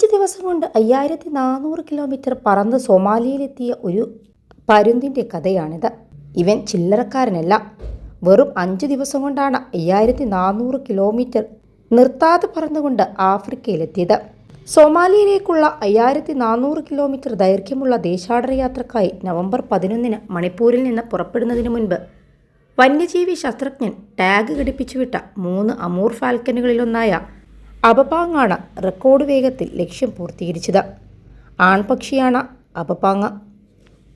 അഞ്ച് ദിവസം കൊണ്ട് അയ്യായിരത്തി നാനൂറ് കിലോമീറ്റർ പറന്ന് സൊമാലിയയിലെത്തിയ ഒരു പരുന്തിന്റെ കഥയാണിത്. ഇവൻ ചില്ലറക്കാരനല്ല. വെറും അഞ്ച് ദിവസം കൊണ്ടാണ് അയ്യായിരത്തി നാനൂറ് കിലോമീറ്റർ നിർത്താതെ പറന്നുകൊണ്ട് ആഫ്രിക്കയിലെത്തിയത്. സൊമാലിയയിലേക്കുള്ള അയ്യായിരത്തി നാനൂറ് കിലോമീറ്റർ ദൈർഘ്യമുള്ള ദേശാടന യാത്രക്കായി നവംബർ പതിനൊന്നിന് മണിപ്പൂരിൽ നിന്ന് പുറപ്പെടുന്നതിന് മുൻപ് വന്യജീവി ശാസ്ത്രജ്ഞൻ ടാഗ് ഘടിപ്പിച്ചുവിട്ട മൂന്ന് അമൂർ ഫാൽക്കനുകളിലൊന്നായ അപപാങ്ങാണ് റെക്കോർഡ് വേഗത്തിൽ ലക്ഷ്യം പൂർത്തീകരിച്ചത്. ആൺപക്ഷിയാണ് അപപാങ്ങ.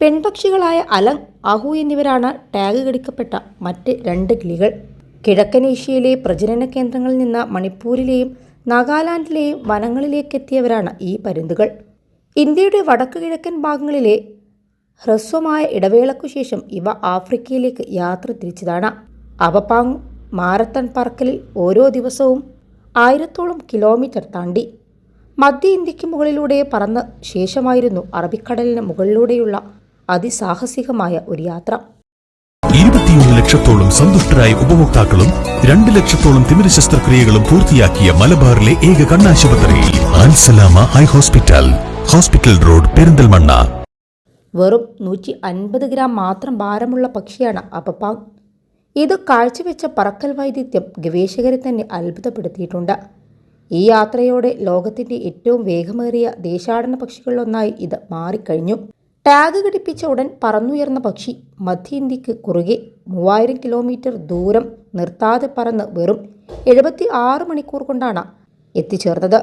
പെൺപക്ഷികളായ അലങ് അഹു എന്നിവരാണ് ടാഗ് ഘടിക്കപ്പെട്ട മറ്റ് രണ്ട് കിളികൾ. കിഴക്കൻ ഏഷ്യയിലെ പ്രജനന കേന്ദ്രങ്ങളിൽ നിന്ന് മണിപ്പൂരിലെയും നാഗാലാൻഡിലെയും വനങ്ങളിലേക്കെത്തിയവരാണ് ഈ പരുന്തുകൾ. ഇന്ത്യയുടെ വടക്കു കിഴക്കൻ ഭാഗങ്ങളിലെ ഹ്രസ്വമായ ഇടവേളക്കു ശേഷം ഇവ ആഫ്രിക്കയിലേക്ക് യാത്ര തിരിച്ചതാണ്. അവപാങ് മാരത്തൺ പാർക്കലിൽ ഓരോ ദിവസവും ആയിരത്തോളം കിലോമീറ്റർ താണ്ടി. മധ്യ ഇന്ത്യയ്ക്ക് മുകളിലൂടെ പറന്ന ശേഷമായിരുന്നു അറബിക്കടലിന് മുകളിലൂടെയുള്ള അതിസാഹസികമായ ഒരു യാത്ര. ഇരുപത്തിയൊന്ന് ലക്ഷത്തോളം സന്തുഷ്ടരായ ഉപഭോക്താക്കളും രണ്ട് ലക്ഷത്തോളം തിമിര ശസ്ത്രക്രിയകളും പൂർത്തിയാക്കിയ മലബാറിലെ ഏക കണ്ണാശുപത്രി ആൻസലാമ high hospital hospital road Perinthalmanna. വെറും നൂറ്റി അൻപത് ഗ്രാം മാത്രം ഭാരമുള്ള പക്ഷിയാണ് അപപാങ് ഇത് കാഴ്ചവെച്ച പറക്കൽ വൈദഗ്ധ്യം ഗവേഷകരെ തന്നെ അത്ഭുതപ്പെടുത്തിയിട്ടുണ്ട്. ഈ യാത്രയോടെ ലോകത്തിന്റെ ഏറ്റവും വേഗമേറിയ ദേശാടന പക്ഷികളിലൊന്നായി ഇത് മാറിക്കഴിഞ്ഞു. ടാഗ് ഘടിപ്പിച്ച ഉടൻ പറന്നുയർന്ന പക്ഷി മധ്യ ഇന്ത്യയ്ക്ക് കുറുകെ മൂവായിരം കിലോമീറ്റർ ദൂരം നിർത്താതെ പറന്ന് വെറും എഴുപത്തി ആറ് മണിക്കൂർ കൊണ്ടാണ് എത്തിച്ചേർന്നത്.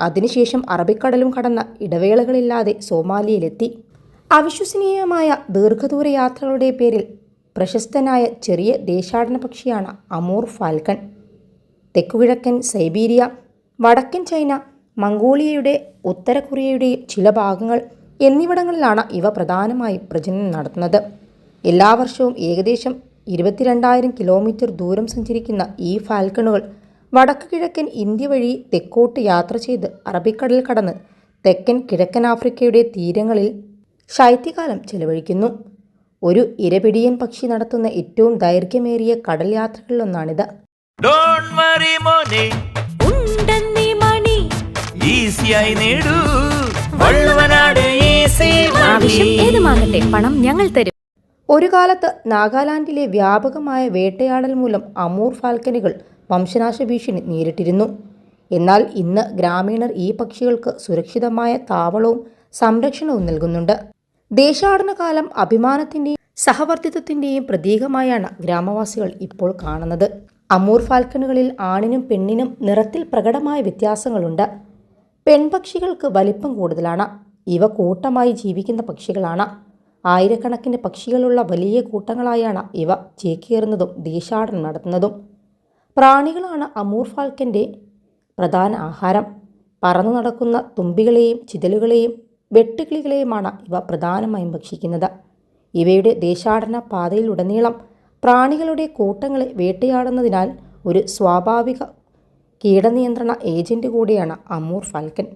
അതിനുശേഷം അറബിക്കടലും കടന്ന ഇടവേളകളില്ലാതെ സോമാലിയയിലെത്തി. അവിശ്വസനീയമായ ദീർഘദൂര യാത്രകളുടെ പേരിൽ പ്രശസ്തനായ ചെറിയ ദേശാടന പക്ഷിയാണ് അമൂർ ഫാൽക്കൺ. തെക്കുകിഴക്കൻ സൈബീരിയ വടക്കൻ ചൈന മംഗോളിയയുടെ ഉത്തര കൊറിയയുടെയും ചില ഭാഗങ്ങൾ എന്നിവിടങ്ങളിലാണ് ഇവ പ്രധാനമായും പ്രജനനം നടത്തുന്നത്. എല്ലാ വർഷവും ഏകദേശം ഇരുപത്തിരണ്ടായിരം കിലോമീറ്റർ ദൂരം സഞ്ചരിക്കുന്ന ഈ ഫാൽക്കണുകൾ വടക്ക് കിഴക്കൻ ഇന്ത്യ വഴി തെക്കോട്ട് യാത്ര ചെയ്ത് അറബിക്കടൽ കടന്ന് തെക്കൻ കിഴക്കൻ ആഫ്രിക്കയുടെ തീരങ്ങളിൽ ശൈത്യകാലം ചെലവഴിക്കുന്നു. ഒരു ഇരപിടിയൻ പക്ഷി നടത്തുന്ന ഏറ്റവും ദൈർഘ്യമേറിയ കടൽ യാത്രകളിലൊന്നാണിത്. ഏതുമാകട്ടെ പണം ഞങ്ങൾ തരും. ഒരു കാലത്ത് നാഗാലാൻഡിലെ വ്യാപകമായ വേട്ടയാടൽ മൂലം അമൂർ ഫാൽക്കനുകൾ വംശനാശ ഭീഷണി നേരിട്ടിരുന്നു. എന്നാൽ ഇന്ന് ഗ്രാമീണർ ഈ പക്ഷികൾക്ക് സുരക്ഷിതമായ താവളവും സംരക്ഷണവും നൽകുന്നുണ്ട്. ദേശാടന അഭിമാനത്തിന്റെയും സഹവർത്തിത്വത്തിന്റെയും പ്രതീകമായാണ് ഗ്രാമവാസികൾ ഇപ്പോൾ കാണുന്നത്. അമൂർ ഫാൽക്കണുകളിൽ ആണിനും പെണ്ണിനും നിറത്തിൽ പ്രകടമായ വ്യത്യാസങ്ങളുണ്ട്. പെൺപക്ഷികൾക്ക് വലിപ്പം കൂടുതലാണ്. ഇവ കൂട്ടമായി ജീവിക്കുന്ന പക്ഷികളാണ്. ആയിരക്കണക്കിന് പക്ഷികളുള്ള വലിയ കൂട്ടങ്ങളായാണ് ഇവ ചേക്കേറുന്നതും ദേശാടനം നടത്തുന്നതും. പ്രാണികളാണ് അമൂർ ഫാൽക്കന്റെ പ്രധാന ആഹാരം. പറന്നു നടക്കുന്ന തുമ്പികളെയും ചിതലുകളെയും വെട്ടുകിളികളെയുമാണ് ഇവ പ്രധാനമായും ഭക്ഷിക്കുന്നത്. ഇവയുടെ ദേശാടന പാതയിലുടനീളം പ്രാണികളുടെ കൂട്ടങ്ങളെ വേട്ടയാടുന്നതിനാൽ ഒരു സ്വാഭാവിക കീടനിയന്ത്രണ ഏജന്റ് കൂടിയാണ് അമൂർ ഫാൽക്കൻ.